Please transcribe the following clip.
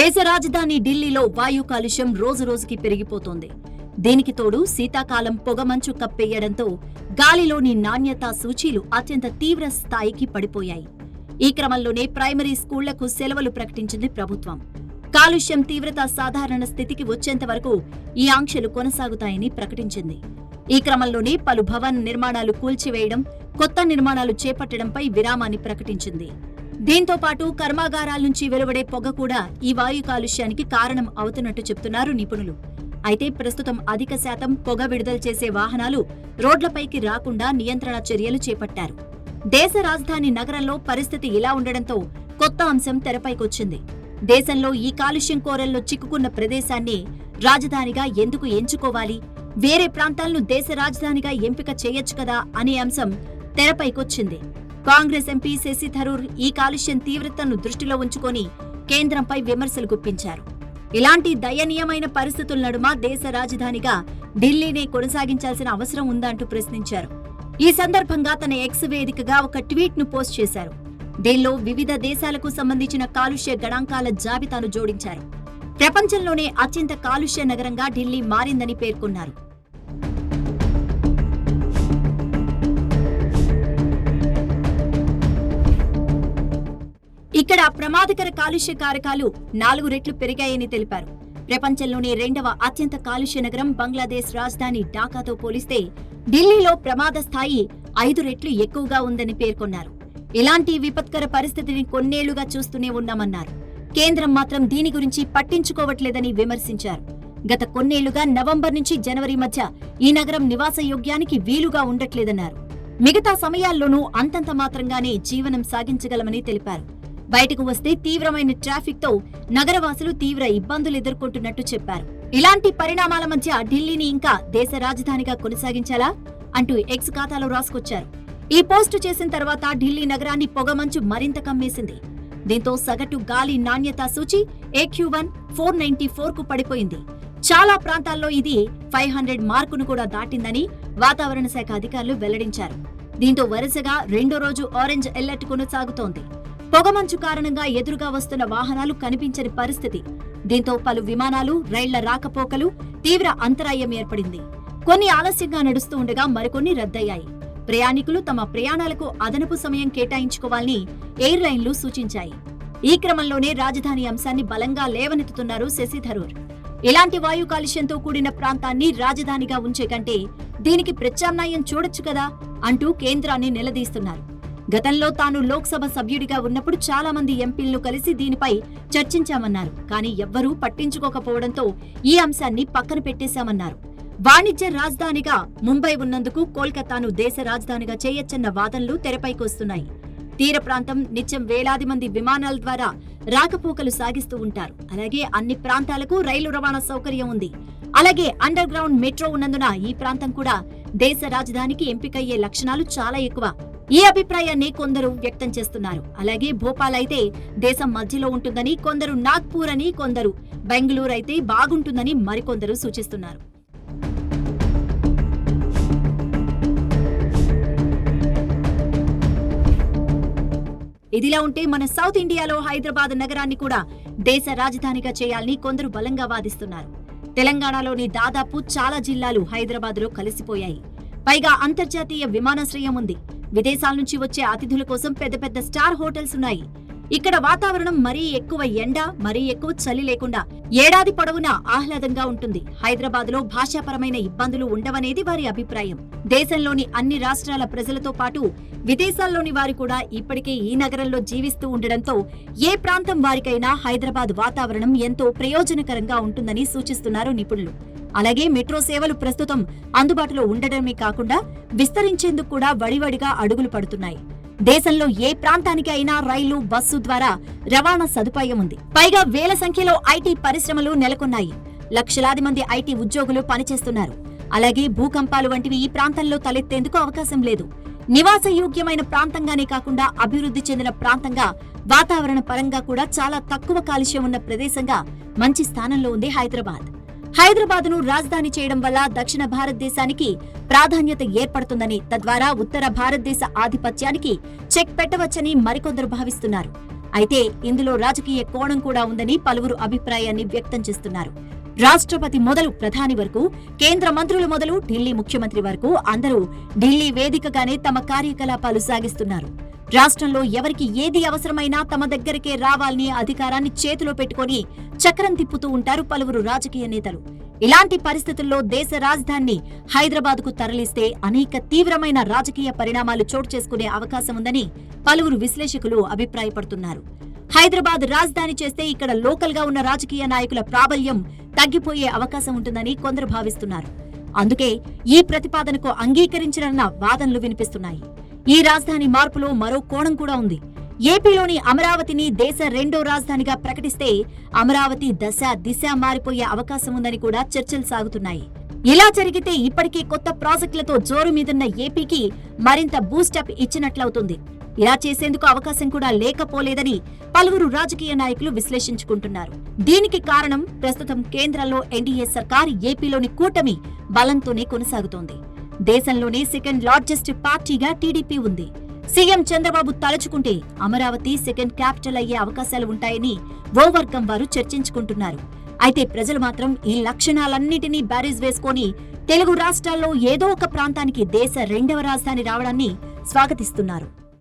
దేశ రాజధాని ఢిల్లీలో వాయు కాలుష్యం రోజు రోజుకి పెరిగిపోతోంది. దీనికి తోడు శీతాకాలం పొగమంచు కప్పేయడంతో గాలిలోని నాణ్యతా సూచీలు అత్యంత తీవ్ర స్థాయికి పడిపోయాయి. ఈ క్రమంలోనే ప్రైమరీ స్కూళ్ళకు సెలవులు ప్రకటించింది ప్రభుత్వం. కాలుష్యం తీవ్రత సాధారణ స్థితికి వచ్చేంత వరకు ఈ ఆంక్షలు కొనసాగుతాయని ప్రకటించింది. ఈ క్రమంలోనే పలు భవన నిర్మాణాలు కూల్చివేయడం కొత్త నిర్మాణాలు చేపట్టడంపై విరామాన్ని ప్రకటించింది. దీంతో పాటు కర్మాగారాల నుంచి వెలువడే పొగ కూడా ఈ వాయు కాలుష్యానికి కారణం అవుతున్నట్టు చెప్తున్నారు నిపుణులు. అయితే ప్రస్తుతం అధిక శాతం పొగ విడుదల చేసే వాహనాలు రోడ్లపైకి రాకుండా నియంత్రణ చర్యలు చేపట్టారు. దేశ రాజధాని నగరంలో పరిస్థితి ఇలా ఉండడంతో కొత్త అంశం తెరపైకొచ్చింది. దేశంలో ఈ కాలుష్యం కోరల్లో చిక్కుకున్న ప్రదేశాన్ని రాజధానిగా ఎందుకు ఎంచుకోవాలి? వేరే ప్రాంతాలను దేశ రాజధానిగా ఎంపిక చేయొచ్చు కదా అనే అంశం తెరపైకొచ్చింది. కాంగ్రెస్ ఎంపీ శశి థరూర్ ఈ కాలుష్యం తీవ్రతను దృష్టిలో ఉంచుకొని కేంద్రంపై విమర్శలు గుప్పించారు. ఇలాంటి దయనీయమైన పరిస్థితుల నడుమ దేశ రాజధానిగా ఢిల్లీనే కొనసాగించాల్సిన అవసరం ఉందంటూ ప్రశ్నించారు. ఈ సందర్భంగా తన ఎక్స్ వేదికగా ఒక ట్వీట్ను పోస్ట్ చేశారు. దీనిలో వివిధ దేశాలకు సంబంధించిన కాలుష్య గణాంకాల జాబితాను జోడించారు. ప్రపంచంలోనే అత్యంత కాలుష్య నగరంగా ఢిల్లీ మారిందని పేర్కొన్నారు. ఇక్కడ ప్రమాదకర కాలుష్య కారకాలు నాలుగు రెట్లు పెరిగాయని తెలిపారు. ప్రపంచంలోనే రెండవ అత్యంత కాలుష్య నగరం బంగ్లాదేశ్ రాజధాని ఢాకాతో పోలిస్తే ఢిల్లీలో ప్రమాద స్థాయి ఐదు రెట్లు ఎక్కువగా ఉందని పేర్కొన్నారు. ఇలాంటి విపత్కర పరిస్థితిని కొన్నేళ్ళుగా చూస్తూనే ఉన్నామన్నారు. కేంద్రం మాత్రం దీని గురించి పట్టించుకోవట్లేదని విమర్శించారు. గత కొన్నేళ్ళుగా నవంబర్ నుంచి జనవరి మధ్య ఈ నగరం నివాసయోగ్యానికి వీలుగా ఉండట్లేదన్నారు. మిగతా సమయాల్లోనూ అంతంత మాత్రంగానే జీవనం సాగించగలమని తెలిపారు. బయటకు వస్తే తీవ్రమైన ట్రాఫిక్తో నగరవాసులు తీవ్ర ఇబ్బందులు ఎదుర్కొంటున్నట్టు చెప్పారు. ఇలాంటి పరిణామాల మధ్య ఢిల్లీని ఇంకా దేశ రాజధానిగా కొనసాగించాలా? అంటూ ఎక్స్ ఖాతాలో రాసుకొచ్చారు. ఈ పోస్టు చేసిన తర్వాత ఢిల్లీ నగరాన్ని పొగమంచు మరింత కమ్మేసింది. దీంతో సగటు గాలి నాణ్యత సూచి ఏక్యూ వన్ ఫోర్ నైన్టీ ఫోర్కు పడిపోయింది. చాలా ప్రాంతాల్లో ఇది ఫైవ్ హండ్రెడ్ మార్కును కూడా దాటిందని వాతావరణ శాఖ అధికారులు వెల్లడించారు. దీంతో వరుసగా రెండో రోజు ఆరెంజ్ అలర్ట్ కొనసాగుతోంది. పొగమంచు కారణంగా ఎదురుగా వస్తున్న వాహనాలు కనిపించని పరిస్థితి. దీంతో పలు విమానాలు రైళ్ళ రాకపోకలు తీవ్ర అంతరాయం ఏర్పడింది. కొన్ని ఆలస్యంగా నడుస్తూ ఉండగా మరికొన్ని రద్దయ్యాయి. ప్రయాణికులు తమ ప్రయాణాలకు అదనపు సమయం కేటాయించుకోవాలని ఎయిర్లైన్లు సూచించాయి. ఈ క్రమంలోనే రాజధాని అంశాన్ని బలంగా లేవనెత్తుతున్నారు శశి థరూర్. ఇలాంటి వాయు కాలుష్యంతో కూడిన ప్రాంతాన్ని రాజధానిగా ఉంచే కంటే దీనికి ప్రత్యామ్నాయం చూడొచ్చు కదా అంటూ కేంద్రాన్ని నిలదీస్తున్నారు. గతంలో తాను లోక్సభ సభ్యుడిగా ఉన్నప్పుడు చాలా మంది ఎంపీలను కలిసి దీనిపై చర్చించామన్నారు. కానీ ఎవ్వరూ పట్టించుకోకపోవడంతో ఈ అంశాన్ని పక్కన పెట్టేశామన్నారు. వాణిజ్య రాజధానిగా ముంబై ఉన్నందుకు కోల్కతాను దేశ రాజధానిగా చేయొచ్చన్న వాదనలు తెరపైకొస్తున్నాయి తీర ప్రాంతం నిత్యం వేలాది మంది విమానాల ద్వారా రాకపోకలు సాగిస్తూ ఉంటారు. అలాగే అన్ని ప్రాంతాలకు రైలు రవాణా సౌకర్యం ఉంది. అలాగే అండర్ గ్రౌండ్ మెట్రో ఉన్నందున ఈ ప్రాంతం కూడా దేశ రాజధానికి ఎంపికయ్యే లక్షణాలు చాలా ఎక్కువ. ఈ అభిప్రాయాన్ని కొందరు వ్యక్తం చేస్తున్నారు. అలాగే భోపాల్ అయితే దేశం మధ్యలో ఉంటుందని కొందరు నాగ్పూర్ అని కొందరు బెంగళూరు అయితే బాగుంటుందని మరికొందరు సూచిస్తున్నారు. ఇదిలా ఉంటే మన సౌత్ ఇండియాలో హైదరాబాద్ నగరాన్ని కూడా దేశ రాజధానిగా చేయాలని కొందరు బలంగా వాదిస్తున్నారు. తెలంగాణలోని దాదాపు చాలా జిల్లాలు హైదరాబాద్లో కలిసిపోయాయి. పైగా అంతర్జాతీయ విమానాశ్రయం ఉంది. విదేశాల నుంచి వచ్చే అతిథుల కోసం పెద్ద పెద్ద స్టార్ హోటల్స్ ఉన్నాయి. ఇక్కడ వాతావరణం మరీ ఎక్కువ ఎండ మరీ ఎక్కువ చలి లేకుండా ఏడాది పొడవునా ఆహ్లాదంగా ఉంటుంది. హైదరాబాద్లో భాషాపరమైన ఇబ్బందులు ఉండవనేది వారి అభిప్రాయం. దేశంలోని అన్ని రాష్ట్రాల ప్రజలతో పాటు విదేశాల్లోని వారు కూడా ఇప్పటికే ఈ నగరంలో జీవిస్తూ ఉండడంతో ఏ ప్రాంతం వారికైనా హైదరాబాద్ వాతావరణం ఎంతో ప్రయోజనకరంగా ఉంటుందని సూచిస్తున్నారు నిపుణులు. అలాగే మెట్రో సేవలు ప్రస్తుతం అందుబాటులో ఉండడమే కాకుండా విస్తరించేందుకు కూడా వడివడిగా అడుగులు పడుతున్నాయి. దేశంలో ఏ ప్రాంతానికి అయినా రైలు బస్సు ద్వారా రవాణా సదుపాయం ఉంది. పైగా వేల సంఖ్యలో ఐటీ పరిశ్రమలు నెలకొన్నాయి. లక్షలాది మంది ఐటీ ఉద్యోగులు పనిచేస్తున్నారు. అలాగే భూకంపాలు వంటివి ఈ ప్రాంతంలో తలెత్తేందుకు అవకాశం లేదు. నివాసయోగ్యమైన ప్రాంతంగానే కాకుండా అభివృద్ధి చెందిన ప్రాంతంగా వాతావరణ పరంగా కూడా చాలా తక్కువ కాలుష్యం ఉన్న ప్రదేశంగా మంచి స్థానంలో ఉంది హైదరాబాద్. హైదరాబాద్ను రాజధాని చేయడం వల్ల దక్షిణ భారతదేశానికి ప్రాధాన్యత ఏర్పడుతుందని తద్వారా ఉత్తర భారతదేశ ఆధిపత్యానికి చెక్ పెట్టవచ్చని మరికొందరు భావిస్తున్నారు. అయితే ఇందులో రాజకీయ కోణం కూడా ఉందని పలువురు అభిప్రాయాన్ని వ్యక్తం చేస్తున్నారు. రాష్ట్రపతి మొదలు ప్రధాని వరకు కేంద్ర మంత్రులు మొదలు ఢిల్లీ ముఖ్యమంత్రి వరకు అందరూ ఢిల్లీ వేదికగానే తమ కార్యకలాపాలు సాగిస్తున్నారు. రాష్ట్రంలో ఎవరికి ఏది అవసరమైనా తమ దగ్గరికే రావాలని అధికారాన్ని చేతిలో పెట్టుకొని చక్రం తిప్పుతూ ఉంటారు పలువురు రాజకీయ నేతలు. ఇలాంటి పరిస్థితుల్లో దేశ రాజధానిని హైదరాబాద్కు తరలిస్తే అనేక తీవ్రమైన రాజకీయ పరిణామాలు చోటు చేసుకునే అవకాశం ఉందని పలువురు విశ్లేషకులు అభిప్రాయపడుతున్నారు. హైదరాబాద్ రాజధాని చేస్తే ఇక్కడ లోకల్గా ఉన్న రాజకీయ నాయకుల ప్రాబల్యం తగ్గిపోయే అవకాశం ఉంటుందని కొందరు భావిస్తున్నారు. అందుకే ఈ ప్రతిపాదనకు అంగీకరించరన్న వాదనలు వినిపిస్తున్నాయి. ఈ రాజధాని మార్పులో మరో కోణం కూడా ఉంది. ఏపీలోని అమరావతిని దేశ రెండో రాజధానిగా ప్రకటిస్తే అమరావతి దశ దిశ మారిపోయే అవకాశం ఉందని కూడా చర్చలు సాగుతున్నాయి. ఇలా జరిగితే ఇప్పటికే కొత్త ప్రాజెక్టులతో జోరు మీదున్న ఏపీకి మరింత బూస్టప్ ఇచ్చినట్లవుతుంది. ఇలా చేసేందుకు అవకాశం కూడా లేకపోలేదని పలువురు రాజకీయ నాయకులు విశ్లేషించుకుంటున్నారు. దీనికి కారణం ప్రస్తుతం కేంద్రంలో ఎన్డీఏ సర్కార్ ఏపీలోని కూటమి బలంతోనే కొనసాగుతోంది. దేశంలోనే సెకండ్ లార్జెస్ట్ పార్టీగా టీడీపీ ఉంది. సీఎం చంద్రబాబు తలుచుకుంటే అమరావతి సెకండ్ క్యాపిటల్ అయ్యే అవకాశాలు ఉంటాయని ఓ వర్గం వారు చర్చించుకుంటున్నారు. అయితే ప్రజలు మాత్రం ఈ లక్షణాలన్నిటినీ బ్యారేజ్ వేసుకొని తెలుగు రాష్ట్రాల్లో ఏదో ఒక ప్రాంతానికి దేశ రెండవ రాజధాని రావడాన్ని స్వాగతిస్తున్నారు.